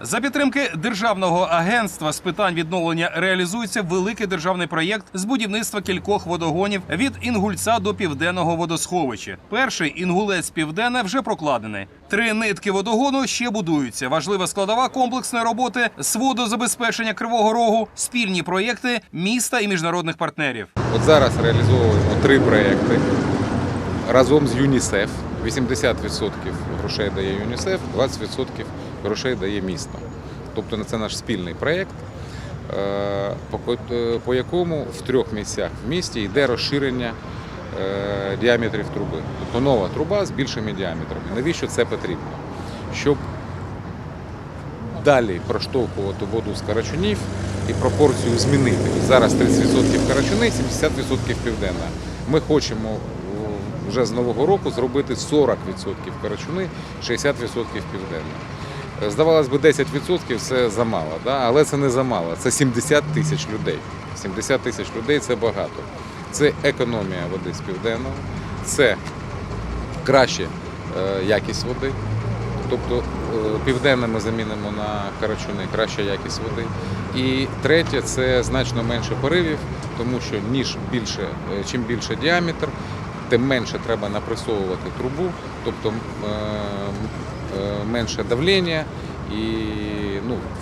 За підтримки державного агентства з питань відновлення реалізується великий державний проєкт з будівництва кількох водогонів від Інгульця до південного водосховища. Перший інгулець південне вже прокладений. Три нитки водогону ще будуються. Важлива складова комплексної роботи з водозабезпечення Кривого Рогу, спільні проєкти міста і міжнародних партнерів. От зараз реалізовуємо три проекти разом з ЮНІСЕФ. 80% грошей дає ЮНІСЕФ, 20% грошей дає місто. Тобто це наш спільний проєкт, е, е, по якому в трьох місцях в місті йде розширення е, діаметрів труби. Тобто нова труба з більшими діаметрами. Навіщо це потрібно? Щоб далі проштовхувати воду з карачунів і пропорцію змінити. Зараз 30% карачуни, 70% південна. Ми хочемо вже з нового року зробити 40% карачуни, 60% південна. Е, Здавалось би, 10% це замало, да? але це не замало. Це 70 тисяч людей. 70 тисяч людей це багато. Це економія води з південного, це краще е, якість води. Тобто е, південне ми замінимо на карачуни, краща якість води. І третє це значно менше поривів, тому що ніж більше, чим більше діаметр, тим менше треба напресовувати трубу, тобто менше давлення і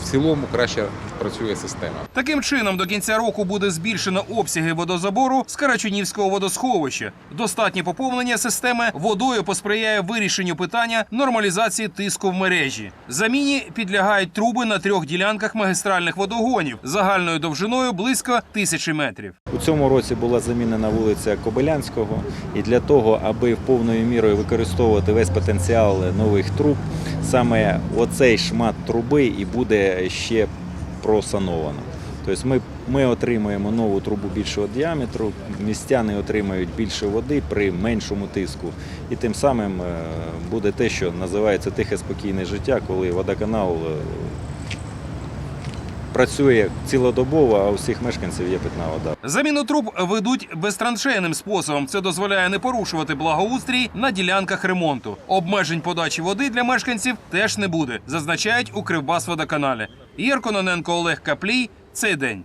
в цілому краще працює система. Таким чином, до кінця року буде збільшено обсяги водозабору з Карачунівського водосховища. Достатнє поповнення системи водою посприяє вирішенню питання нормалізації тиску в мережі. Заміні підлягають труби на трьох ділянках магістральних водогонів загальною довжиною близько тисячі метрів. У цьому році була замінена вулиця Кобилянського, і для того, аби в повною мірою використовувати весь потенціал нових труб, саме оцей шмат труби і буде ще просановано. Тобто ми, ми отримуємо нову трубу більшого діаметру, містяни отримають більше води при меншому тиску. І тим самим е, буде те, що називається тихе спокійне життя, коли водоканал е, працює цілодобово, а у всіх мешканців є питна вода. Заміну труб ведуть безтраншейним способом. Це дозволяє не порушувати благоустрій на ділянках ремонту. Обмежень подачі води для мешканців теж не буде, зазначають у Кривбасводоканалі. Єркононенко Кононенко, Олег Каплій. Цей день.